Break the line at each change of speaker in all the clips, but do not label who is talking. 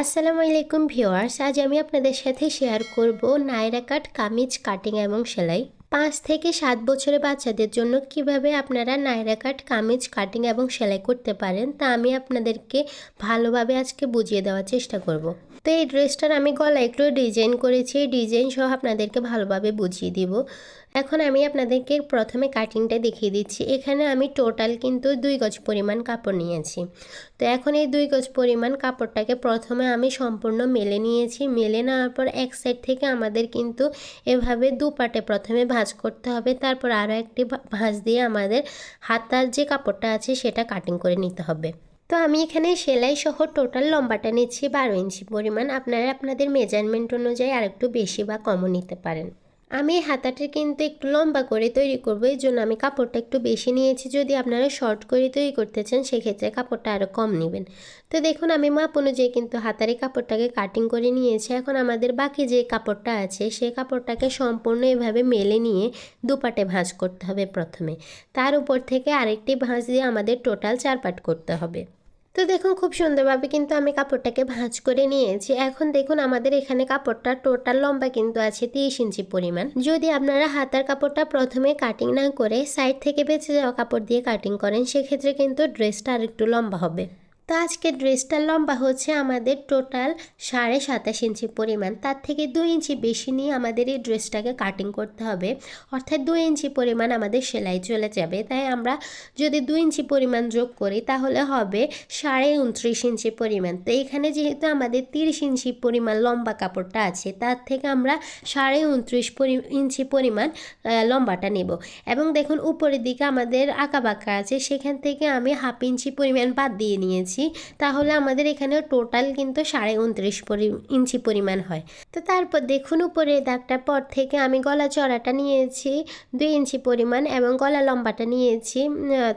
আসসালামু আলাইকুম ভিউয়ার্স, আজ আমি আপনাদের সাথে শেয়ার করব নায়রা কাট কামিজ কাটিং এবং সেলাই। পাঁচ থেকে সাত বছরের বাচ্চাদের জন্য কীভাবে আপনারা নায়রা কাট কামিজ কাটিং এবং সেলাই করতে পারেন, তা আমি আপনাদেরকে ভালোভাবে আজকে বুঝিয়ে দেওয়ার চেষ্টা করব। তো এই ড্রেসটার আমি গলা একটু ডিজাইন করেছি ডিজাইন সহ আপনাদেরকে ভালোভাবে বুঝিয়ে দিব। এখন আমি আপনাদেরকে প্রথমে কাটিংটা দেখিয়ে দিচ্ছি। এখানে আমি টোটাল কিন্তু দুই গজ পরিমাণ কাপড় নিয়েছি। তো এখন এই দুই গজ পরিমাণ কাপড়টাকে প্রথমে আমি সম্পূর্ণ মেলে নিয়েছি। মেলে নেওয়ার পর এক সাইড থেকে আমাদের কিন্তু এভাবে দু পাটে প্রথমে ভাঁজ করতে হবে। তারপর আরও একটি ভাঁজ দিয়ে আমাদের হাতার যে কাপড়টা আছে সেটা কাটিং করে নিতে হবে। তো আমি এখানে সেলাই সহ টোটাল লম্বাটা নিচ্ছি বারো ইঞ্চি পরিমাণ। আপনারা আপনাদের মেজারমেন্ট অনুযায়ী আরেকটু বেশি বা কমও নিতে পারেন। আমি হাতাটা কিন্তু একটু লম্বা করে তৈরি করব, এই জন্য আমি কাপড়টা একটু বেশি নিয়েছি। যদি আপনারা শর্ট করে তৈরি করতে চান, সেক্ষেত্রে কাপড়টা আরও কম নেবেন। তো দেখুন, আমি মাপ অনুযায়ী কিন্তু হাতারে কাপড়টাকে কাটিং করে নিয়েছি। এখন আমাদের বাকি যে কাপড়টা আছে সেই কাপড়টাকে সম্পূর্ণ এভাবে মেলে নিয়ে দুপাটে ভাঁজ করতে হবে প্রথমে। তার উপর থেকে আরেকটি ভাঁজ দিয়ে আমাদের টোটাল চার পাট করতে হবে। তো দেখুন, খুব সুন্দরভাবে কিন্তু আমি কাপড়টাকে ভাঁজ করে নিয়েছি। এখন দেখুন, আমাদের এখানে কাপড়টা টোটাল লম্বা কিন্তু আছে তিরিশ ইঞ্চি পরিমাণ। যদি আপনারা হাতার কাপড়টা প্রথমে কাটিং না করে সাইড থেকে বেঁচে যাওয়া কাপড় দিয়ে কাটিং করেন, সেক্ষেত্রে কিন্তু ড্রেসটা আর একটু লম্বা হবে। তো আজকে ড্রেসটার লম্বা হচ্ছে আমাদের টোটাল সাড়ে সাতাশ ইঞ্চি পরিমাণ। তার থেকে দুই ইঞ্চি বেশি নিয়ে আমাদের এই ড্রেসটাকে কাটিং করতে হবে। অর্থাৎ দুই ইঞ্চি পরিমাণ আমাদের সেলাই চলে যাবে। তাই আমরা যদি দুই ইঞ্চি পরিমাণ যোগ করি, তাহলে হবে সাড়ে উনত্রিশ ইঞ্চি পরিমাণ। তো এখানে যেহেতু আমাদের তিরিশ ইঞ্চি পরিমাণ লম্বা কাপড়টা আছে, তার থেকে আমরা সাড়ে উনত্রিশ পরি, ইঞ্চি পরিমাণ লম্বাটা নেব। এবং দেখুন, উপরের দিকে আমাদের আঁকা বাঁকা আছে, সেখান থেকে আমি হাফ ইঞ্চি পরিমাণ বাদ দিয়ে নিয়েছি। তাহলে আমাদের এখানে টোটাল কিন্তু সাড়ে উনত্রিশ ইঞ্চি পরিমাণ হয়। তো তারপর দেখুন উপরে দাগটার পর থেকে আমি গলা চড়াটা নিয়েছি, দুই ইঞ্চি পরিমাণ এবং গলা লম্বাটা নিয়েছি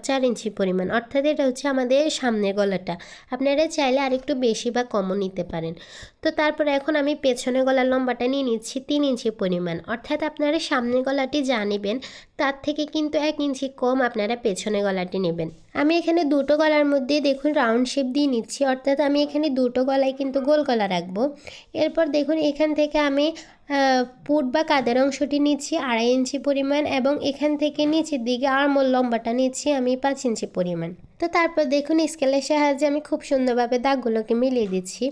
চার ইঞ্চি পরিমাণ। অর্থাৎ এটা হচ্ছে আমাদের সামনের গলাটা। আপনারা চাইলে আরেকটু বেশি বা কমও নিতে পারেন। তো তারপর এখন আমি পেছনে গলার লম্বাটা নিয়ে নিচ্ছি, তিন ইঞ্চি পরিমাণ। অর্থাৎ আপনারা সামনের গলাটি যা নেবেন, তার থেকে কিন্তু এক ইঞ্চি কম আপনারা পেছনে গলাটি নেবেন। আমি এখানে দুটো গলার মধ্যে দেখুন রাউন্ড শেপ দিয়ে নিচ্ছি। অর্থাৎ আমি এখানে দুটো গলায় কিন্তু গোল গলা রাখব। এরপর দেখুন, এখান থেকে আমি পুট বা কাদের অংশটি নিচ্ছি, আড়াই ইঞ্চি পরিমাণ এবং এখান থেকে নিচের দিকে আরমোল লম্বাটা নিচ্ছি আমি পাঁচ ইঞ্চি পরিমাণ। তো তারপর দেখুন, স্কেলের সাহায্যে আমি খুব সুন্দরভাবে দাগগুলোকে মিলিয়ে দিচ্ছি।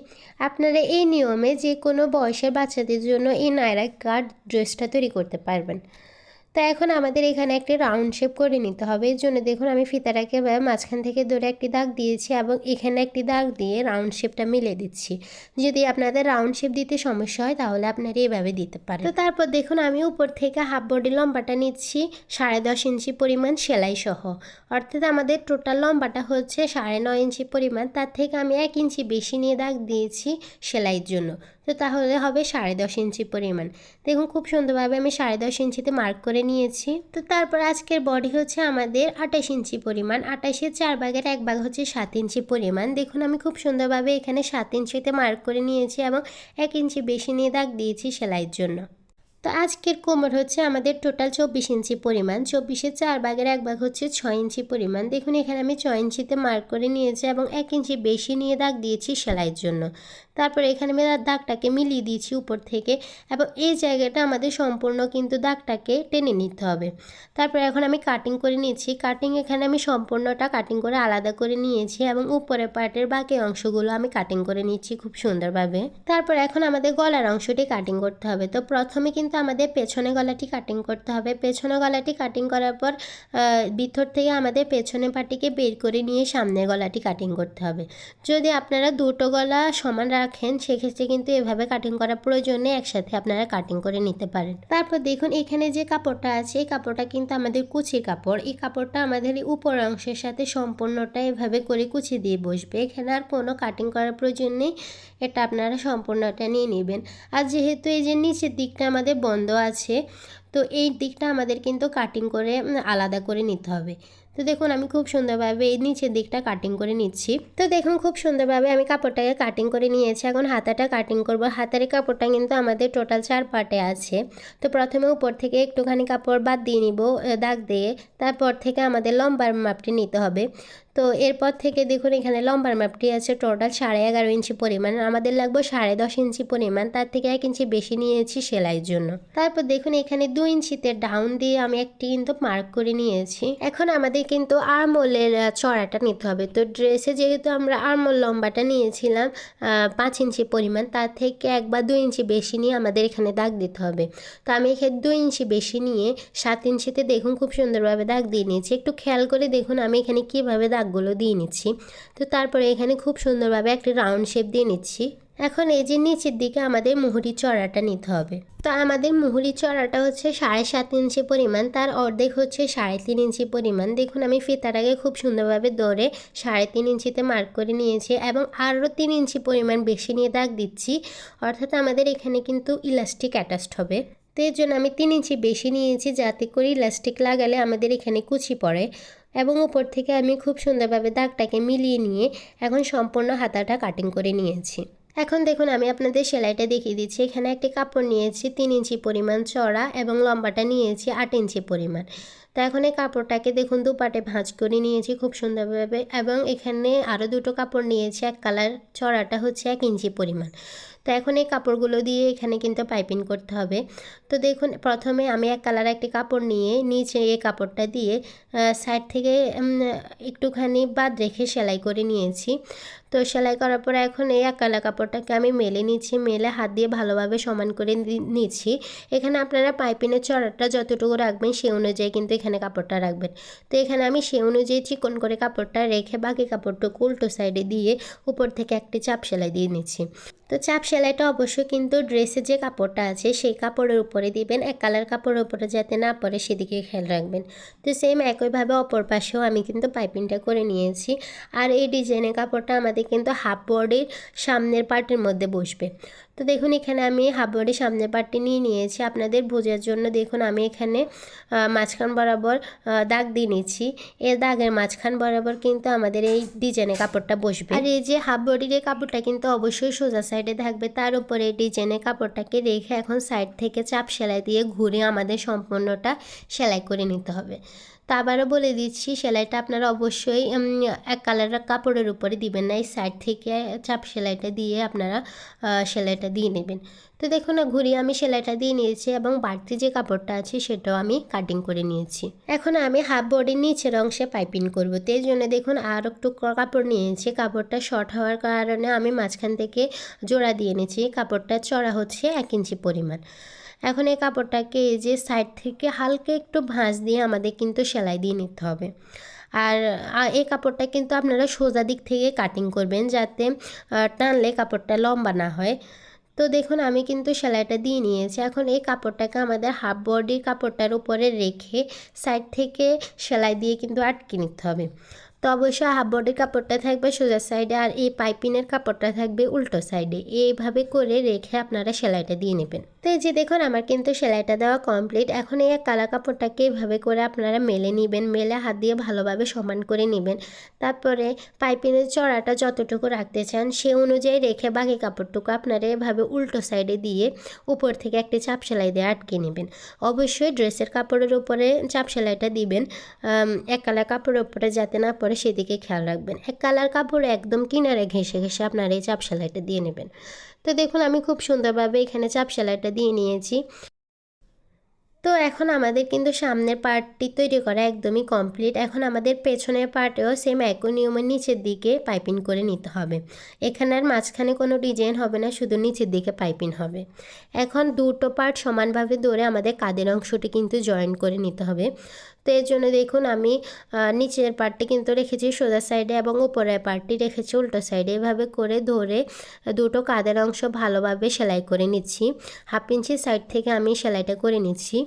আপনারা এই নিয়মে যে কোনো বয়সের বাচ্চাদের জন্য এই নায়রা কার্ড ড্রেসটা তৈরি করতে পারবেন। তো এখন আমাদের এখানে একটি রাউন্ড শেপ করে নিতে হবে। এর জন্য দেখুন আমি ফিতাটাকে মাঝখান থেকে ধরে একটি দাগ দিয়েছি এবং এখানে একটি দাগ দিয়ে রাউন্ড শেপটা মিলে দিচ্ছি। যদি আপনাদের রাউন্ড শেপ দিতে সমস্যা হয় তাহলে আপনারা এভাবে দিতে পারেন। তো তারপর দেখুন আমি উপর থেকে হাফ বডি লম্বাটা নিচ্ছি, সাড়ে দশ ইঞ্চি পরিমাণ সেলাই সহ। অর্থাৎ আমাদের টোটাল লম্বাটা হচ্ছে সাড়ে নয় ইঞ্চি পরিমাণ। তার থেকে আমি এক ইঞ্চি বেশি নিয়ে দাগ দিয়েছি সেলাইয়ের জন্য। তো তাহলে হবে সাড়ে দশ ইঞ্চি পরিমাণ। দেখুন খুব সুন্দরভাবে আমি সাড়ে দশ ইঞ্চিতে মার্ক করে নিয়েছি। তো তারপর আজকের বডি হচ্ছে আমাদের আঠাশ ইঞ্চি পরিমাণ। আঠাশের চার ভাগের এক ভাগ হচ্ছে সাত ইঞ্চি পরিমাণ। দেখুন আমি খুব সুন্দরভাবে এখানে সাত ইঞ্চিতে মার্ক করে নিয়েছি এবং এক ইঞ্চি বেশি নিয়ে দাগ দিয়েছি সেলাইয়ের জন্য। তো আজকের কোমর হচ্ছে আমাদের টোটাল চব্বিশ ইঞ্চি পরিমাণ। চব্বিশের চার ভাগের এক ভাগ হচ্ছে ছয় ইঞ্চি পরিমাণ। দেখুন, এখানে আমি ছয় ইঞ্চিতে মার্ক করে নিয়েছি এবং এক ইঞ্চি বেশি নিয়ে দাগ দিয়েছি সেলাইয়ের জন্য। তারপর এখানে আমি দাগটাকে মিলিয়ে দিয়েছি উপর থেকে এবং এই জায়গাটা আমাদের সম্পূর্ণ কিন্তু দাগটাকে টেনে নিতে হবে। তারপর এখন আমি কাটিং করে নিয়েছি কাটিং এখানে আমি সম্পূর্ণটা কাটিং করে আলাদা করে নিয়েছি এবং উপরের পার্টের বাকি অংশগুলো আমি কাটিং করে নিচ্ছি খুব সুন্দরভাবে। তারপর এখন আমাদের গলার অংশটি কাটিং করতে হবে। তো প্রথমে কিন্তু আমাদের পেছনে গলাটি কাটিং করতে হবে। পেছনে গলাটি কাটিং করার পর ভিতর থেকে আমাদের পেছনে পাটিকে বের করে নিয়ে সামনের গলাটি কাটিং করতে হবে। যদি আপনারা দুটো গলা সমান রাখেন, সেক্ষেত্রে কিন্তু এভাবে কাটিং করার প্রয়োজনে একসাথে আপনারা কাটিং করে নিতে পারেন। তারপর দেখুন, এখানে যে কাপড়টা আছে, এই কাপড়টা কিন্তু আমাদের কুচি কাপড়। এই কাপড়টা আমাদের এই উপর অংশের সাথে সম্পূর্ণটা এভাবে করে কুচি দিয়ে বসবে। এখানে আর কোনো কাটিং করার প্রয়োজন নেই। এটা আপনারা সম্পূর্ণটা নিয়ে নেবেন। আর যেহেতু এই যে নিচের দিকটা আমাদের বন্ধ আছে। তো এই দিকটা আমাদের কিন্তু কাটিং করে আলাদা করে নিতে হবে। তো দেখুন, আমি খুব সুন্দরভাবে এই নিচের দিকটা কাটিং করে নিচ্ছি। তো দেখুন, খুব সুন্দরভাবে আমি কাপড়টাকে কাটিং করে নিয়েছি। এখন হাতাটা কাটিং করব। হাতের কাপড়টা কিন্তু আমাদের টোটাল চার পার্টে আছে। তো প্রথমে উপর থেকে একটুখানি কাপড় বাদ দিয়ে নিব দাগ দিয়ে। তারপর থেকে আমাদের লম্বার মাপটি নিতে হবে। তো এরপর থেকে দেখুন এখানে লম্বার মাপটি আছে টোটাল সাড়ে এগারো ইঞ্চি পরিমাণ। আমাদের লাগবে সাড়ে দশ ইঞ্চি পরিমাণ। তার থেকে এক ইঞ্চি বেশি নিয়েছি সেলাইয়ের জন্য। তারপর দেখুন এখানে দু ইঞ্চিতে ডাউন দিয়ে আমি একটি কিন্তু মার্ক করে নিয়েছি। এখন আমাদের কিন্তু আরমোলের চড়াটা নিতে হবে। তো ড্রেসে যেহেতু আমরা আরমোল লম্বাটা নিয়েছিলাম পাঁচ ইঞ্চি পরিমাণ, তার থেকে এক বা দুই ইঞ্চি বেশি নিয়ে আমাদের এখানে দাগ দিতে হবে। তো আমি এখানে দুই ইঞ্চি বেশি নিয়ে সাত ইঞ্চিতে দেখুন খুব সুন্দরভাবে দাগ দিয়ে নিয়েছি। একটু খেয়াল করে দেখুন আমি এখানে কীভাবে দাগগুলো দিয়ে নিচ্ছি। তো তারপরে এখানে খুব সুন্দরভাবে একটা রাউন্ড শেপ দিয়ে নিচ্ছি। এখন এই যে নিচের দিকে আমাদের মুহুরি চড়াটা নিতে হবে। তো আমাদের মুহুরি চড়াটা হচ্ছে সাড়ে সাত ইঞ্চি পরিমাণ, তার অর্ধেক হচ্ছে সাড়ে তিন ইঞ্চি পরিমাণ। দেখুন, আমি ফিতাটাকে খুব সুন্দরভাবে দৌড়ে সাড়ে তিন ইঞ্চিতে মার্ক করে নিয়েছি এবং আরও তিন ইঞ্চি পরিমাণ বেশি নিয়ে দাগ দিচ্ছি। অর্থাৎ আমাদের এখানে কিন্তু ইলাস্টিক অ্যাটাচড হবে। তো এর জন্য আমি তিন ইঞ্চি বেশি নিয়েছি, যাতে করে ইলাস্টিক লাগালে আমাদের এখানে কুচি পড়ে। এবং উপর থেকে আমি খুব সুন্দরভাবে দাগটাকে মিলিয়ে নিয়ে এখন সম্পূর্ণ হাতাটা কাটিং করে নিয়েছি। এখন দেখুন, আমি আপনাদের সেলাইটা দেখিয়ে দিচ্ছি। এখানে একটি কাপড় নিয়েছি, তিন ইঞ্চি পরিমাণ চড়া এবং লম্বাটা নিয়েছি আট ইঞ্চি পরিমাণ। তো এখন এই কাপড়টাকে দেখুন দুপাটে ভাঁজ করে নিয়েছি খুব সুন্দরভাবে এবং এখানে আরও দুটো কাপড় নিয়েছি। এক কালার চড়াটা হচ্ছে এক ইঞ্চি পরিমাণ। তো এখন এই কাপড়গুলো দিয়ে এখানে কিন্তু পাইপিং করতে হবে। তো দেখুন, প্রথমে আমি এক কালার একটি কাপড় নিয়ে নিচে এই কাপড়টা দিয়ে সাইড থেকে একটুখানি বাদ রেখে সেলাই করে নিয়েছি। তো সেলাই করার পর এখন এই এক কালা কাপড়টাকে আমি মেলে নিচ্ছি, মেলে হাত দিয়ে ভালোভাবে সমান করে নিচ্ছি। এখানে আপনারা পাইপিনের চড়াটা যতটুকু রাখবেন সে অনুযায়ী কিন্তু এখানে কাপড়টা রাখবেন। তো এখানে আমি সে অনুযায়ী চিকন করে কাপড়টা রেখে বাকি কাপড়টুকু উল্টো সাইডে দিয়ে উপর থেকে একটি চাপ সেলাই দিয়ে নিচ্ছি। তো চাপ সেলাইটা অবশ্যই কিন্তু ড্রেসে যে কাপড়টা আছে সেই কাপড়ের উপরে দিবেন, এক কালার কাপড়ের উপরে যাতে না পড়ে সেদিকে খেয়াল রাখবেন। তো সেম একইভাবে অপর পাশেও আমি কিন্তু পাইপিংটা করে নিয়েছি। আর এই ডিজাইনের কাপড়টা আমাদের কিন্তু হাফ বডির সামনের পার্টের মধ্যে বসবে। তো দেখুন, এখানে আমি হাফ বডির সামনের পার্টটি নিয়ে নিয়েছি। আপনাদের বোঝার জন্য দেখুন, আমি এখানে মাঝখান বরাবর দাগ দিয়ে নিচ্ছি এই দাগের মাঝখান বরাবর কিন্তু আমাদের এই ডিজাইনের কাপড়টা বসবে। আর এই যে হাফ বডির কাপড়টা কিন্তু অবশ্যই সোজা সাইডে থাকবে, তার উপরে ডিজাইনের কাপড়টাকে রেখে এখন সাইড থেকে চাপ সেলাই দিয়ে ঘুরে আমাদের সম্পূর্ণটা সেলাই করে নিতে হবে। তা আবারও বলে দিচ্ছি, সেলাইটা আপনারা অবশ্যই এক কালারের কাপড়ের উপরে দিবেন না, এই সাইড থেকে চাপ সেলাইটা দিয়ে আপনারা সেলাইটা দিয়ে নেবেন। তো দেখুন না, ঘুরিয়ে আমি সেলাইটা দিয়ে নিয়েছি এবং বাড়তি যে কাপড়টা আছে সেটাও আমি কাটিং করে নিয়েছি। এখন আমি হাফ বডির নিচের অংশে পাইপিং করব। তো জন্য দেখুন আর একটু কাপড় নিয়েছি। কাপড়টা শর্ট হওয়ার কারণে আমি মাঝখান থেকে জোড়া দিয়ে নিয়েছি কাপড়টা চড়া হচ্ছে এক ইঞ্চি পরিমাণ। এখন এই কাপড়টাকে এই যে সাইড থেকে হালকা একটু ভাঁজ দিয়ে আমাদের কিন্তু সেলাই দিয়ে নিতে হবে। আর এই কাপড়টা কিন্তু আপনারা সোজা দিক থেকে কাটিং করবেন যাতে টানলে কাপড়টা লম্বা না হয়। তো দেখুন, আমি কিন্তু সেলাইটা দিয়ে নিয়েছি। এখন এই কাপড়টাকে আমাদের হাফ বডির কাপড়টার উপরে রেখে সাইড থেকে সেলাই দিয়ে কিন্তু আটকে নিতে হবে। তো অবশ্যই হাফ বডির কাপড়টা থাকবে সোজা সাইডে আর এই পাইপিনের কাপড়টা থাকবে উল্টো সাইডে এইভাবে করে রেখে আপনারা সেলাইটা দিয়ে নেবেন। তো এই যে দেখুন, আমার কিন্তু সেলাইটা দেওয়া কমপ্লিট এখন এই কালা কাপড়টাকে এইভাবে করে আপনারা মেলে নেবেন, মেলে হাত দিয়ে ভালোভাবে সমান করে নেবেন। তারপরে পাইপিনের চড়াটা যতটুকু রাখতে চান, সে অনুযায়ী রেখে বাকি কাপড়টুকু আপনারা এভাবে উল্টো সাইডে দিয়ে উপর থেকে একটি চাপ সেলাই দিয়ে আটকে নেবেন। অবশ্যই ড্রেসের কাপড়ের উপরে চাপ সেলাইটা দিবেন। এক কালা কাপড়ের উপরে যাতে না পড়ে সেদিকে খেয়াল রাখবেন। এক কালার কাপড় একদম কিনারে ঘেঁষে ঘেঁষে আপনারা এই চাপ সেলাইটা দিয়ে নেবেন। তো দেখুন, আমি খুব সুন্দরভাবে এখানে চাপ সেলাইটা দিয়ে নিয়েছি। তো এখন আমাদের কিন্তু সামনের পার্টটি তৈরি করা একদমই কমপ্লিট। এখন আমাদের পেছনের পার্টেও সেম একই নিয়মের নিচের দিকে পাইপিং করে নিতে হবে। এখানে আর মাঝখানে কোনো ডিজাইন হবে না, শুধু নিচের দিকে পাইপিং হবে। এখন দুটো পার্ট সমানভাবে ধরে আমাদের কাদের অংশটি কিন্তু জয়েন করে নিতে হবে। তো এর জন্য দেখুন আমি নিচের পার্টটি কিন্তু রেখেছি সোজা সাইডে এবং উপরের পার্টটি রেখেছি উল্টো সাইডে এভাবে করে ধরে দুটো কাদের অংশ ভালোভাবে সেলাই করে নিচ্ছি। হাফ ইঞ্চি সাইড থেকে আমি সেলাইটা করে নিচ্ছি।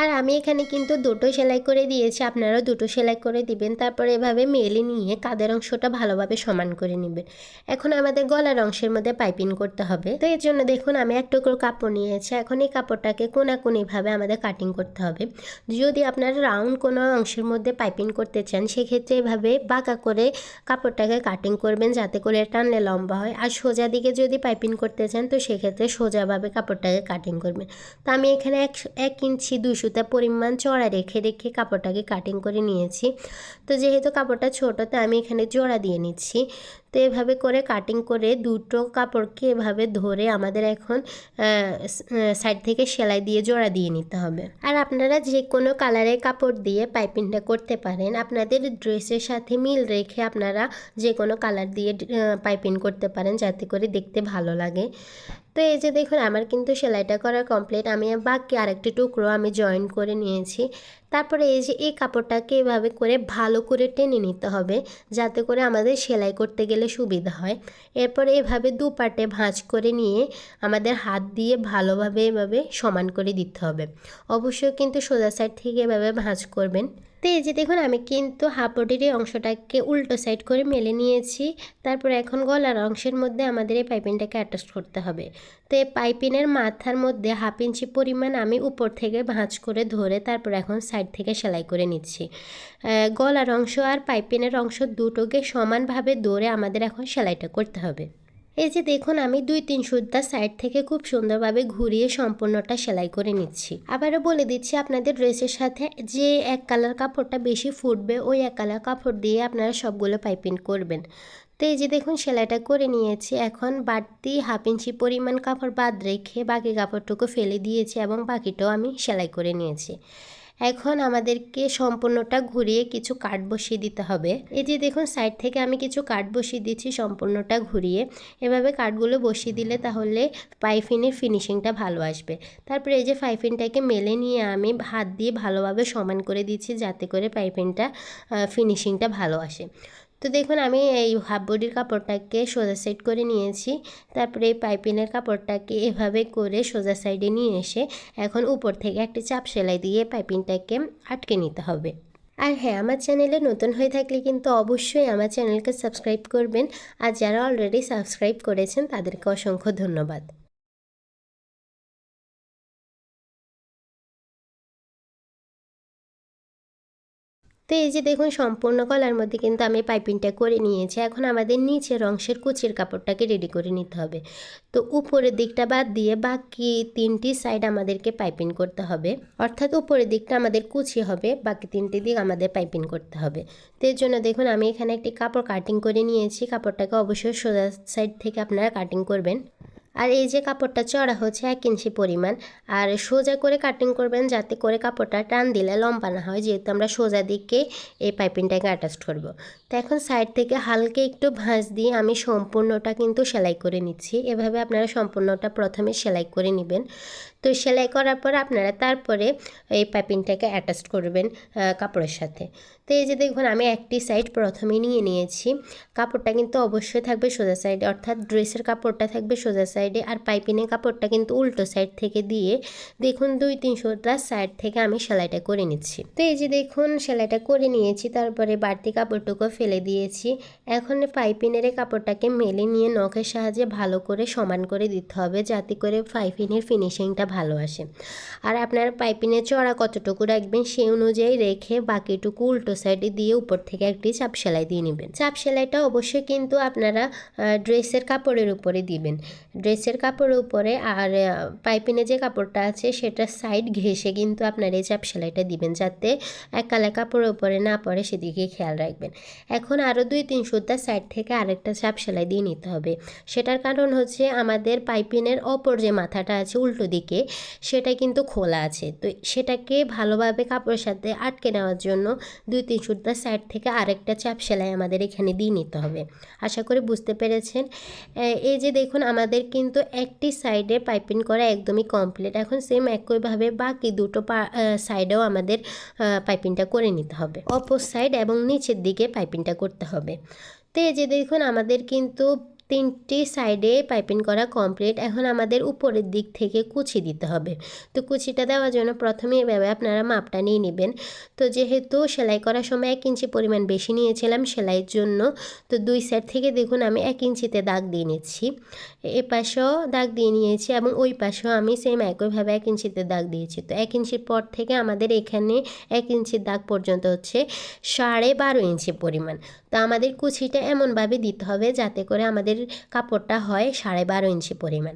আর আমি এখানে কিন্তু দুটো সেলাই করে দিয়েছি, আপনারাও দুটো সেলাই করে দিবেন। তারপর এভাবে মেলে নিয়ে কাদের অংশটা ভালোভাবে সমান করে নেবেন। এখন আমাদের গলার অংশের মধ্যে পাইপিং করতে হবে। তো এর জন্য দেখুন, আমি এক টুকরো কাপড় নিয়েছি। এখন এই কাপড়টাকে কোনাকুনিভাবে আমাদের কাটিং করতে হবে। যদি আপনারা রাউন্ড কোনো অংশের মধ্যে পাইপিং করতে চান, সেক্ষেত্রে এভাবে বাঁকা করে কাপড়টাকে কাটিং করবেন, যাতে করে টানলে লম্বা হয়। আর সোজা দিকে যদি পাইপিং করতে চান, তো সেক্ষেত্রে সোজাভাবে কাপড়টাকে কাটিং করবেন। তো আমি এখানে এক এক ইঞ্চি দুশো সুতা পরিমাণ চড়া রেখে রেখে কাপড়টাকে কাটিং করে নিয়েছি। তো যেহেতু কাপড়টা ছোটো তো আমি এখানে জোড়া দিয়ে নিচ্ছি। তো এভাবে করে কাটিং করে দুটো কাপড়কে এভাবে ধরে আমাদের এখন সাইড থেকে সেলাই দিয়ে জোড়া দিয়ে নিতে হবে। আর আপনারা যে কোনো কালারের কাপড় দিয়ে পাইপিংটা করতে পারেন। আপনাদের ড্রেসের সাথে মিল রেখে আপনারা যে কোনো কালার দিয়ে পাইপিং করতে পারেন যাতে করে দেখতে ভালো লাগে। তো এই যে দেখুন, আমার কিন্তু সেলাইটা করা কমপ্লিট আমি বাকি আরেকটি টুকরো আমি জয়েন করে নিয়েছি। তারপরে এই যে এই কাপড়টাকে এভাবে করে ভালো করে টেনে নিতে হবে, যাতে করে আমাদের সেলাই করতে গেলে সুবিধা হয়। এরপরে এভাবে দুপাটে ভাঁজ করে নিয়ে আমাদের হাত দিয়ে ভালোভাবে এভাবে সমান করে দিতে হবে। অবশ্যই কিন্তু সোজা সাইড থেকে এভাবে ভাঁজ করবেন। তো এই যে দেখুন, আমি কিন্তু হাফবডির এই অংশটাকে উল্টো সাইড করে মেলে নিয়েছি। তারপর এখন গলার অংশের মধ্যে আমাদের এই পাইপিংটাকে অ্যাটাচ করতে হবে। তো এই পাইপিনের মাথার মধ্যে হাফ ইঞ্চি পরিমাণ আমি উপর থেকে ভাঁজ করে ধরে তারপর এখন সাইড থেকে সেলাই করে নিচ্ছি। গলার অংশ আর পাইপিনের অংশ দুটোকে সমানভাবে ধরে আমাদের এখন সেলাইটা করতে হবে। এই যে দেখুন, আমি দুই তিন সুদ্ধা সাইড থেকে খুব সুন্দরভাবে ঘুরিয়ে সম্পূর্ণটা সেলাই করে নিচ্ছি। আবারও বলে দিচ্ছি আপনাদের ড্রেসের সাথে যে এক কালার কাপড়টা বেশি ফুটবে, ওই এক কালার কাপড় দিয়ে আপনারা সবগুলো পাইপিং করবেন। তো এই যে দেখুন, সেলাইটা করে নিয়েছি। এখন বাড়তি হাফ ইঞ্চি পরিমাণ কাপড় বাদ রেখে বাকি কাপড়টুকু ফেলে দিয়েছি এবং বাকিটাও আমি সেলাই করে নিয়েছি। এখন আমাদেরকে সম্পূর্ণটা ঘুরিয়ে কিছু কাঠ বসিয়ে দিতে হবে। এই যে দেখুন সাইড থেকে আমি কিছু কাঠ বসিয়ে দিচ্ছি সম্পূর্ণটা ঘুরিয়ে। এভাবে কাঠগুলো বসিয়ে দিলে তাহলে পাইফিনের ফিনিশিংটা ভালো আসবে। তারপরে এই যে পাইফিনটাকে মেলে নিয়ে আমি হাত দিয়ে ভালোভাবে সমান করে দিচ্ছি যাতে করে পাইফিনটা ফিনিশিংটা ভালো আসে। তো দেখুন, আমি এই হাফ বডির কাপড়টাকে সোজা সাইড করে নিয়েছি। তারপরে এই পাইপিনের কাপড়টাকে এভাবে করে সোজা সাইডে নিয়ে এসে এখন উপর থেকে একটি চাপ সেলাই দিয়ে পাইপিংটাকে আটকে নিতে হবে। আর হ্যাঁ আমার চ্যানেলে নতুন হয়ে থাকলে কিন্তু অবশ্যই আমার চ্যানেলকে সাবস্ক্রাইব করবেন। আর যারা অলরেডি সাবস্ক্রাইব করেছেন, তাদেরকে অসংখ্য ধন্যবাদ। তো এই যে দেখুন, সম্পূর্ণ গলার মধ্যে কিন্তু আমি পাইপিংটা করে নিয়েছি। এখন আমাদের নিচের অংশের কুচির কাপড়টাকে রেডি করে নিতে হবে। তো উপরের দিকটা বাদ দিয়ে বাকি তিনটি সাইড আমাদেরকে পাইপিং করতে হবে। অর্থাৎ উপরের দিকটা আমাদের কুচি হবে, বাকি তিনটি দিক আমাদের পাইপিং করতে হবে। তো এর জন্য দেখুন, আমি এখানে একটি কাপড় কাটিং করে নিয়েছি। কাপড়টাকে অবশ্যই সোজা সাইড থেকে আপনারা কাটিং করবেন। আর এই যে কাপড়টা চড়া হচ্ছে এক ইঞ্চি পরিমাণ, আর সোজা করে কাটিং করবেন যাতে করে কাপড়টা টান দিলে লম্বা না হয়, যেহেতু আমরা সোজা দিকে এই পাইপিংটাকে অ্যাটাচ করব। তো এখন সাইড থেকে হালকে একটু ভাঁজ দিয়ে আমি সম্পূর্ণটা কিন্তু সেলাই করে নিচ্ছি এভাবে আপনারা সম্পূর্ণটা প্রথমে সেলাই করে নেবেন তো সেলাই করার পর আপনারা তারপরে এই পাইপিংটাকে অ্যাটাচ করবেন কাপড়ের সাথে। তো এই যে দেখুন, আমি একটি সাইড প্রথমে নিয়ে নিয়েছি। কাপড়টা কিন্তু অবশ্যই থাকবে সোজা সাইডে অর্থাৎ ড্রেসের কাপড়টা থাকবে সোজা সাইডে আর পাইপিনের কাপড়টা কিন্তু উল্টো সাইড থেকে দিয়ে দেখুন দুই তিনশোটা সাইড থেকে আমি সেলাইটা করে নিচ্ছি। তো এই যে দেখুন, সেলাইটা করে নিয়েছি, তারপরে বাড়তি কাপড়টুকু ফেলে দিয়েছি। এখন পাইপিনের কাপড়টাকে মেলে নিয়ে নখের সাহায্যে ভালো করে সমান করে দিতে হবে, যাতে করে পাইপিনের ফিনিশিংটা ভালো আসে আর আপনার পাইপিনের চড়া কতটুকু রাখবেন সেই অনুযায়ী রেখে বাকিটুকু উল্টো সাইডে দিয়ে উপর থেকে একটি চাপ সেলাই দিয়ে নেবেন। চাপ সেলাইটা অবশ্যই কিন্তু আপনারা ড্রেসের কাপড়ের উপরে দিবেন। ড্রেসের কাপড়ের উপরে আর পাইপিনে যে কাপড়টা আছে সেটা সাইড ঘেসে কিন্তু আপনার এই চাপ সেলাইটা দিবেন যাতে একালে কাপড়ের উপরে না পড়ে সেদিকে খেয়াল রাখবেন। এখন আরও দুই তিন সুতা সাইড থেকে আরেকটা চাপ সেলাই দিয়ে নিতে হবে। সেটার কারণ হচ্ছে আমাদের পাইপিনের অপর যে মাথাটা আছে উল্টো দিকে সেটা কিন্তু খোলা আছে। তো সেটাকে ভালোভাবে কাপড়ের সাথে আটকে নেওয়ার জন্য দুই তিন সুতা সাইড থেকে আরেকটা চাপ সেলাই আমাদের এখানে দিয়ে নিতে হবে। আশা করি বুঝতে পেরেছেন। এই যে দেখুন আমাদের কিন্তু একটি সাইডে পাইপিং করা একদমই কমপ্লিট এখন সেম একইভাবে বাকি দুটো সাইডেও আমাদের পাইপিংটা করে নিতে হবে। অপর সাইড এবং নিচের দিকে পাইপিংটা করতে হবে। তো এই যে দেখুন আমাদের কিন্তু তিনটি সাইডে পাইপিং করা কমপ্লিট এখন আমাদের উপরের দিক থেকে কুচি দিতে হবে। তো কুচিটা দেওয়ার জন্য প্রথমে এভাবে আপনারা মাপটা নিয়ে নেবেন। তো যেহেতু সেলাই করার সময় এক ইঞ্চি পরিমাণ বেশি নিয়েছিলাম সেলাইয়ের জন্য, তো দুই সাইড থেকে দেখুন আমি এক ইঞ্চিতে দাগ দিয়ে নিচ্ছি। এ পাশেও দাগ দিয়ে নিয়েছি এবং ওই পাশেও আমি সেম একইভাবে এক ইঞ্চিতে দাগ দিয়েছি। তো এক ইঞ্চির পর থেকে আমাদের এখানে এক ইঞ্চির দাগ পর্যন্ত হচ্ছে সাড়ে বারো ইঞ্চি পরিমাণ। তো আমাদের কুচিটা এমনভাবে দিতে হবে যাতে করে আমাদের কাপড়টা হয় সাড়ে বারো ইঞ্চি পরিমাণ।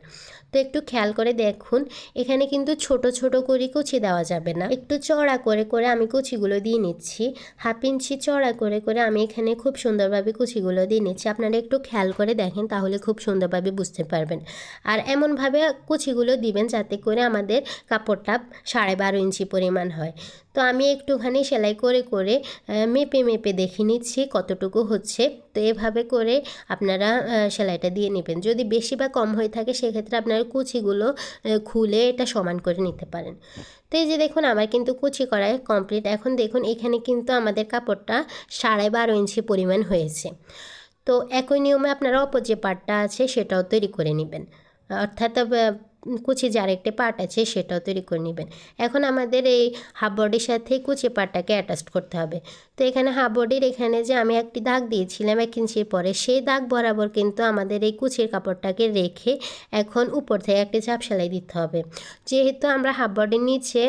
তো একটু খেয়াল করে দেখুন, এখানে কিন্তু ছোট ছোট করে কুচি দেওয়া যাবে না। একটু চড়া করে করে আমি কুচিগুলো দিয়ে নিচ্ছি। হাফ ইঞ্চি চড়া করে করে আমি এখানে খুব সুন্দরভাবে কুচিগুলো দিয়ে নিচ্ছি। আপনারা একটু খেয়াল করে দেখেন, তাহলে খুব সুন্দরভাবে বুঝতে পারবেন। আর এমনভাবে কুচিগুলো দিবেন যাতে করে আমাদের কাপড়টা সাড়ে বারো ইঞ্চি পরিমাণ হয়। তো আমি একটুখানি সেলাই করে করে মেপে মেপে দেখে নিচ্ছি কতটুকু হচ্ছে। তো এভাবে করে আপনারা সেলাইটা দিয়ে নেবেন। যদি বেশি বা কম হয়ে থাকে সেক্ষেত্রে আপনারা কুচিগুলো খুলে এটা সমান করে নিতে পারেন। তো এই যে দেখুন আমার কিন্তু কুচি করাই কমপ্লিট। এখন দেখুন এখানে কিন্তু আমাদের কাপড়টা সাড়ে বারো ইঞ্চি পরিমাণ হয়েছে। তো একই নিয়মে আপনারা অপর যে পার্টটা আছে সেটাও তৈরি করে নেবেন। অর্থাৎ কুচি যে আরেকটি পার্ট আছে সেটাও তৈরি করে নেবেন। এখন আমাদের এই হাফ বডির সাথে কুচি পার্টটাকে অ্যাটাচ করতে হবে। তো এখানে হাফ বডির এখানে যে আমি একটি দাগ দিয়েছিলাম এক ইঞ্চির পরে, সেই দাগ বরাবর কিন্তু আমাদের এই কুচির কাপড়টাকে রেখে এখন উপর থেকে একটি চাপ সেলাই দিতে হবে। যেহেতু আমরা হাফ বডির নিচে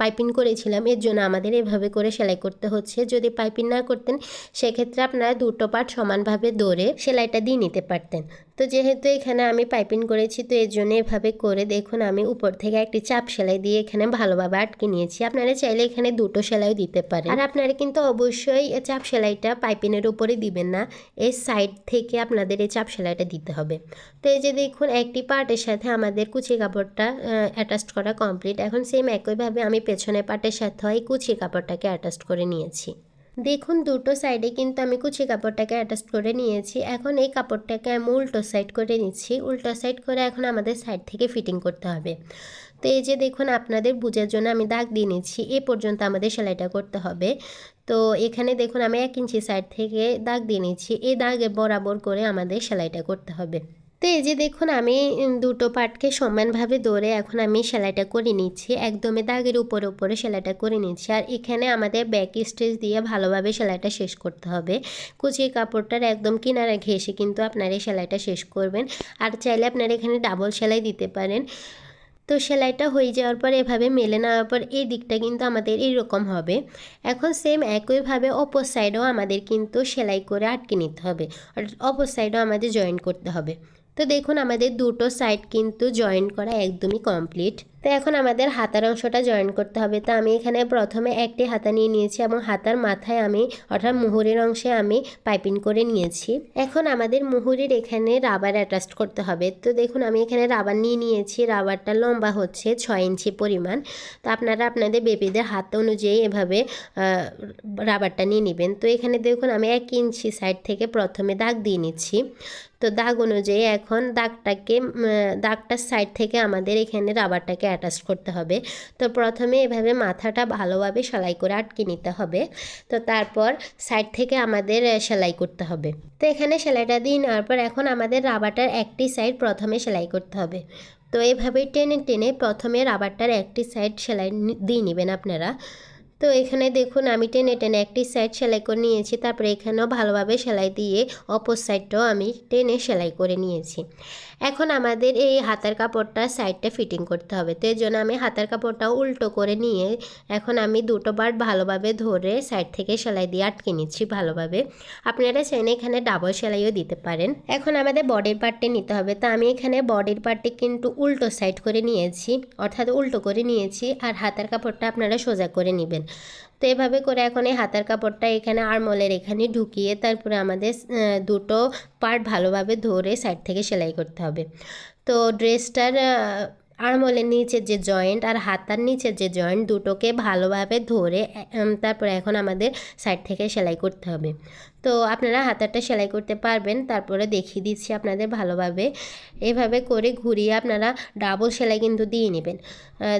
পাইপিং করেছিলাম, এর জন্য আমাদের এভাবে করে সেলাই করতে হচ্ছে। যদি পাইপিং না করতেন, সেক্ষেত্রে আপনারা দুটো পার্ট সমানভাবে দৌড়ে সেলাইটা দিয়ে নিতে পারতেন। তো যেহেতু এখানে আমি পাইপিং করেছি, তো এর জন্য এভাবে করে দেখুন আমি উপর থেকে একটি চাপ সেলাই দিয়ে এখানে ভালোভাবে আটকে নিয়েছি। আপনারা চাইলে এখানে দুটো সেলাই দিতে পারেন। আর আপনারা কিন্তু অবশ্যই চাপ সেলাইটা পাইপিনের উপরে দিবেন না এই সাইড থেকে আপনাদের এই চাপ সেলাইটা দিতে হবে। তো এই যে দেখুন, একটি পার্টের সাথে আমাদের কুচি কাপড়টা অ্যাটাচ করা কমপ্লিট এখন সেম একইভাবে আমি পেছনের পার্টের সাথে এই কুচি কাপড়টাকে অ্যাটাচ করে নিয়েছি। দেখুন, দুটো সাইডে কিন্তু আমি কুচি কাপড়টাকে অ্যাটাচ করে নিয়েছি। এখন এই কাপড়টাকে আমি উল্টো সাইড করে নিচ্ছি। উল্টো সাইড করে এখন আমাদের সাইড থেকে ফিটিং করতে হবে। তো এই যে দেখুন, আপনাদের বুঝার জন্য আমি দাগ দিয়ে নিচ্ছি। এ পর্যন্ত আমাদের সেলাইটা করতে হবে। তো এখানে দেখুন, আমি এক ইঞ্চি সাইড থেকে দাগ দিয়ে নিচ্ছি। এই দাগে বরাবর করে আমাদের সেলাইটা করতে হবে। তো এই যে দেখুন, আমি দুটো পার্টকে সমানভাবে ধরে এখন আমি সেলাইটা করে নিচ্ছি। একদমই দাগের উপরে উপরে সেলাইটা করে নিচ্ছি। আর এখানে আমাদের ব্যাক স্টেজ দিয়ে ভালোভাবে সেলাইটা শেষ করতে হবে। কুচির কাপড়টার একদম কিনারা ঘেসে কিন্তু আপনারা এই সেলাইটা শেষ করবেন। আর চাইলে আপনারা এখানে ডাবল সেলাই দিতে পারেন। তো সেলাইটা হয়ে যাওয়ার পর, এভাবে মেলে নেওয়ার পর এই দিকটা কিন্তু আমাদের এইরকম হবে। এখন সেম একইভাবে অপর সাইডেও আমাদের কিন্তু সেলাই করে আটকে নিতে হবে। অপর সাইডেও আমাদের জয়েন করতে হবে। তো দেখুন আমাদের দুটো সাইড কিন্তু জয়েন করা একদমই কমপ্লিট তো এখন আমাদের হাতার অংশটা জয়েন করতে হবে। তো আমি এখানে প্রথমে একটি হাতা নিয়ে নিয়েছি এবং হাতার মাথায় আমি, অর্থাৎ মুহুরের অংশে আমি পাইপিং করে নিয়েছি। এখন আমাদের মুহুরির এখানে রাবার অ্যাটাচ করতে হবে। তো দেখুন আমি এখানে রাবার নিয়ে নিয়েছি। রাবারটা লম্বা হচ্ছে ছয় ইঞ্চি পরিমাণ। তো আপনারা আপনাদের বেবিদের হাত অনুযায়ী এভাবে রাবারটা নিয়ে নেবেন। তো এখানে দেখুন আমি এক ইঞ্চি সাইড থেকে প্রথমে দাগ দিয়ে নিচ্ছি। তো দাগ অনুযায়ী এখন দাগটাকে দাগটার সাইড থেকে আমাদের এখানে রাবারটাকে অ্যাটাচ করতে হবে। তো প্রথমে এভাবে মাথাটা ভালোভাবে সেলাই করে আটকে নিতে হবে। তো তারপর সাইড থেকে আমাদের সেলাই করতে হবে। তো এখানে সেলাইটা দিয়ে নেওয়ার পর এখন আমাদের রাবারটার একটি সাইড প্রথমে সেলাই করতে হবে। তো এভাবেই টেনে টেনে প্রথমে রাবারটার একটি সাইড সেলাই দিয়ে নেবেন আপনারা। তো এখানে দেখুন, আমি টেনে টেনে একটি সাইড সেলাই করে নিয়েছি। তারপরে এখানেও ভালোভাবে সেলাই দিয়ে অপর সাইডটাও আমি টেনে সেলাই করে নিয়েছি। এখন আমাদের এই হাতার কাপড়টা সাইডটা ফিটিং করতে হবে। তো এর জন্য আমি হাতার কাপড়টা উল্টো করে নিয়ে এখন আমি দুটো বার ভালোভাবে ধরে সাইড থেকে সেলাই দিয়ে আটকে নিচ্ছি ভালোভাবে। আপনারা চাইলে এখানে ডাবল সেলাইও দিতে পারেন। এখন আমাদের বডির পার্টটি নিতে হবে। তো আমি এখানে বডির পার্টটি কিন্তু উল্টো সাইড করে নিয়েছি, অর্থাৎ উল্টো করে নিয়েছি। আর হাতার কাপড়টা আপনারা সোজা করে নেবেন। তো এভাবে করে এখন এই হাতার কাপড়টা এখানে আরমোলের এখানে ঢুকিয়ে তারপরে আমাদের দুটো পার্ট ভালোভাবে ধরে সাইড থেকে সেলাই করতে হবে। তো ড্রেসটার আরমোলের নিচের যে জয়েন্ট আর হাতার নিচের যে জয়েন্ট দুটোকে ভালোভাবে ধরে তারপরে এখন আমাদের সাইড থেকে সেলাই করতে হবে। তো আপনারা হাতারটা সেলাই করতে পারবেন, তারপরে দেখিয়ে দিচ্ছি আপনাদের ভালোভাবে। এভাবে করে ঘুরিয়ে আপনারা ডাবল সেলাই কিন্তু দিয়ে নেবেন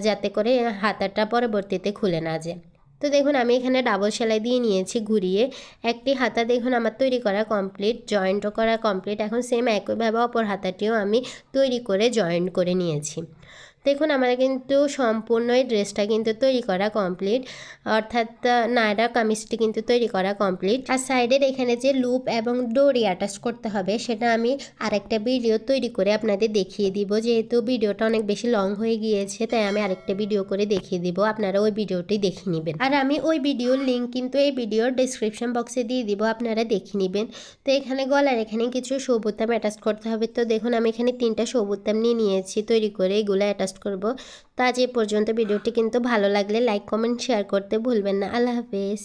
যাতে করে হাতারটা পরবর্তীতে খুলে না যায়। তো দেখুন, আমি এখানে ডাবল সেলাই দিয়ে নিয়েছি ঘুরিয়ে। একটি হাতা দেখুন, আমার তৈরি করা কমপ্লিট জয়েন্টও করা কমপ্লিট এখন সেম একইভাবে অপর হাতাটিও আমি তৈরি করে জয়েন্ট করে নিয়েছি। দেখুন, আমার কিন্তু সম্পূর্ণ এই ড্রেসটা কিন্তু তৈরি করা কমপ্লিট অর্থাৎ নায়রা কামিজটি কিন্তু তৈরি করা কমপ্লিট আর সাইডের এখানে যে লুপ এবং ডোরি অ্যাটাচ করতে হবে, সেটা আমি আরেকটা ভিডিও তৈরি করে আপনাদের দেখিয়ে দিব। যেহেতু ভিডিওটা অনেক বেশি লং হয়ে গিয়েছে, তাই আমি আরেকটা ভিডিও করে দেখিয়ে দিব। আপনারা ওই ভিডিওটি দেখে নেবেন। আর আমি ওই ভিডিওর লিঙ্ক কিন্তু এই ভিডিওর ডিসক্রিপশন বক্সে দিয়ে দিব, আপনারা দেখে নেবেন। তো এখানে গলার এখানে কিছু সবুতাম অ্যাটাচ করতে হবে। তো দেখুন, আমি এখানে তিনটা সবুতাম নিয়ে নিয়েছি তৈরি করে। এগুলো অ্যাটাচ করব। তো আজ এই পর্যন্ত ভিডিওটি কিন্তু ভালো লাগলে লাইক কমেন্ট শেয়ার করতে ভুলবেন না। আল্লাহ হাফেজ।